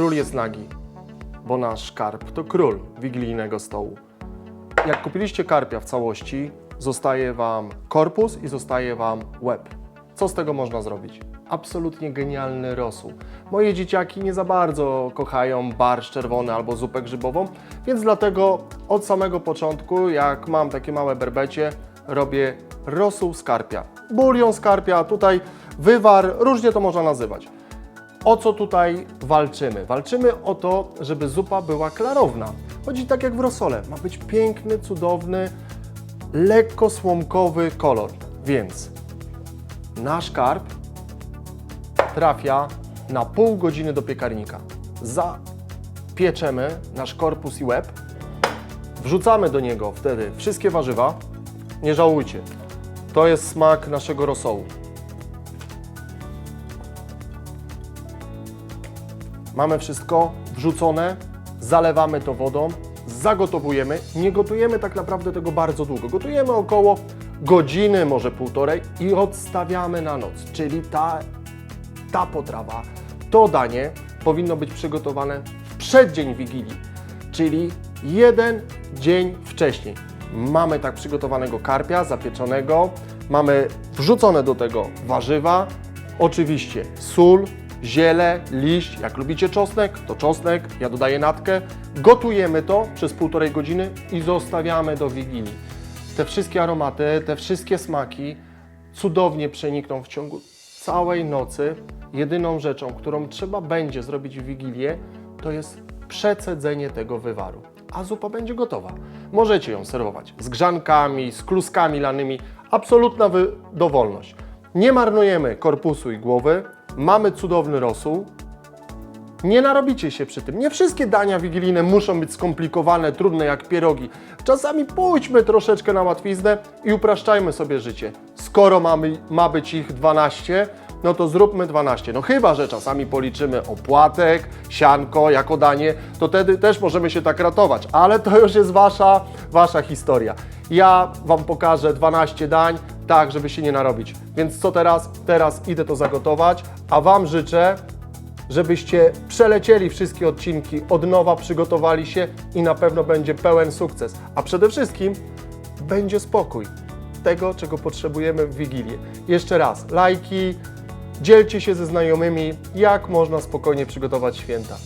król jest nagi, bo nasz karp to król wigilijnego stołu. Jak kupiliście karpia w całości, zostaje Wam korpus i zostaje Wam łeb. Co z tego można zrobić? Absolutnie genialny rosół. Moje dzieciaki nie za bardzo kochają barszcz czerwony albo zupę grzybową, więc dlatego od samego początku, jak mam takie małe berbecie, robię rosół z karpia. Bulion z karpia, tutaj wywar, różnie to można nazywać. O co tutaj walczymy? Walczymy o to, żeby zupa była klarowna. Chodzi tak jak w rosole. Ma być piękny, cudowny, lekko słomkowy kolor. Więc nasz karp trafia na pół godziny do piekarnika. Zapieczemy nasz korpus i łeb. Wrzucamy do niego wtedy wszystkie warzywa. Nie żałujcie. To jest smak naszego rosołu. Mamy wszystko wrzucone, zalewamy to wodą, zagotowujemy. Nie gotujemy tak naprawdę tego bardzo długo. Gotujemy około godziny, może półtorej i odstawiamy na noc. Czyli ta, ta potrawa, to danie powinno być przygotowane w przeddzień Wigilii, czyli jeden dzień wcześniej. Mamy tak przygotowanego karpia zapieczonego, mamy wrzucone do tego warzywa, Oczywiście sól, ziele, liść. Jak lubicie czosnek, to czosnek. Ja dodaję natkę. Gotujemy to przez półtorej godziny i zostawiamy do Wigilii. Te wszystkie aromaty, te wszystkie smaki cudownie przenikną w ciągu całej nocy. Jedyną rzeczą, którą trzeba będzie zrobić w Wigilię, to jest przecedzenie tego wywaru. A zupa będzie gotowa. Możecie ją serwować z grzankami, z kluskami lanymi. Absolutna dowolność. Nie marnujemy korpusu i głowy. Mamy cudowny rosół. Nie narobicie się przy tym. Nie wszystkie dania wigilijne muszą być skomplikowane, trudne jak pierogi. Czasami pójdźmy troszeczkę na łatwiznę i upraszczajmy sobie życie. Skoro mamy, ma być ich 12, no to zróbmy 12. No chyba, że czasami policzymy opłatek, sianko jako danie, to wtedy też możemy się tak ratować, ale to już jest wasza, wasza historia. Ja Wam pokażę 12 dań, tak, żeby się nie narobić. Więc co teraz? Teraz idę to zagotować, a Wam życzę, żebyście przelecieli wszystkie odcinki, od nowa przygotowali się i na pewno będzie pełen sukces. A przede wszystkim będzie spokój. Tego, czego potrzebujemy w Wigilię. Jeszcze raz, lajki, dzielcie się ze znajomymi, jak można spokojnie przygotować święta.